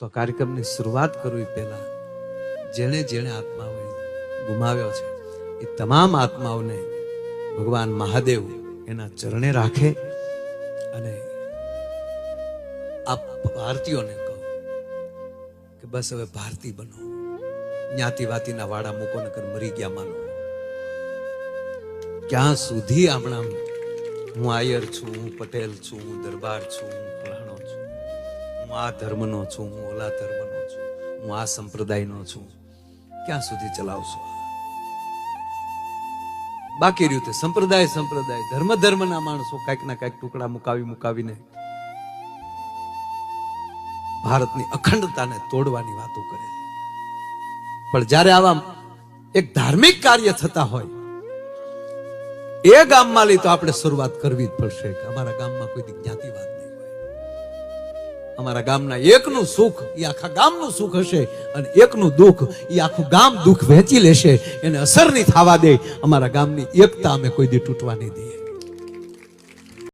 તો કાર્યક્રમની શરૂઆત કરવી પહેલા જેણે જેણે આત્માઓ ગુમાવ્યો છે, એ તમામ આત્માઓને ભગવાન મહાદેવ એના ચરણે રાખે અને આ ભારતીયોને કહો કે બસ હવે ભારતી બનો જ્ઞાતિ વાતીના વાડા મૂકો, નકર મરી ગયા માનો. ક્યાં સુધી આપણા હું આયર છું, હું પટેલ છું, હું દરબાર છું, હું ફલાણો છું? હું આ ધર્મનો છું, હું ઓલા ધર્મનો છું, હું આ સંપ્રદાયનો છું. ક્યાં સુધી ચલાવશો? બાકી રહ્યું તે સંપ્રદાય સંપ્રદાય, ધર્મ, ધર્મના માણસો કાંઈક ના કાંઈક ટુકડા મુકાવી, મુકાવીને ભારતની અખંડતાને તોડવાની વાતો કરે પણ જ્યારે આવા એક ધાર્મિક કાર્ય થતા હોય, એ ગામમાં લઈ તો આપણે શરૂઆત કરવી જ પડશે કે અમારા ગામમાં કોઈ જ્ઞાતિવાદ અમારા ગામના એકનું સુખ, એ આખા ગામનું સુખ હશે અને એકનું દુઃખ, એ આખું ગામ દુઃખ વહેંચી લેશે, એને અસર નહીં થવા દે. અમારા ગામની એકતા અમે કોઈ દી તૂટવા નહીં દઈએ.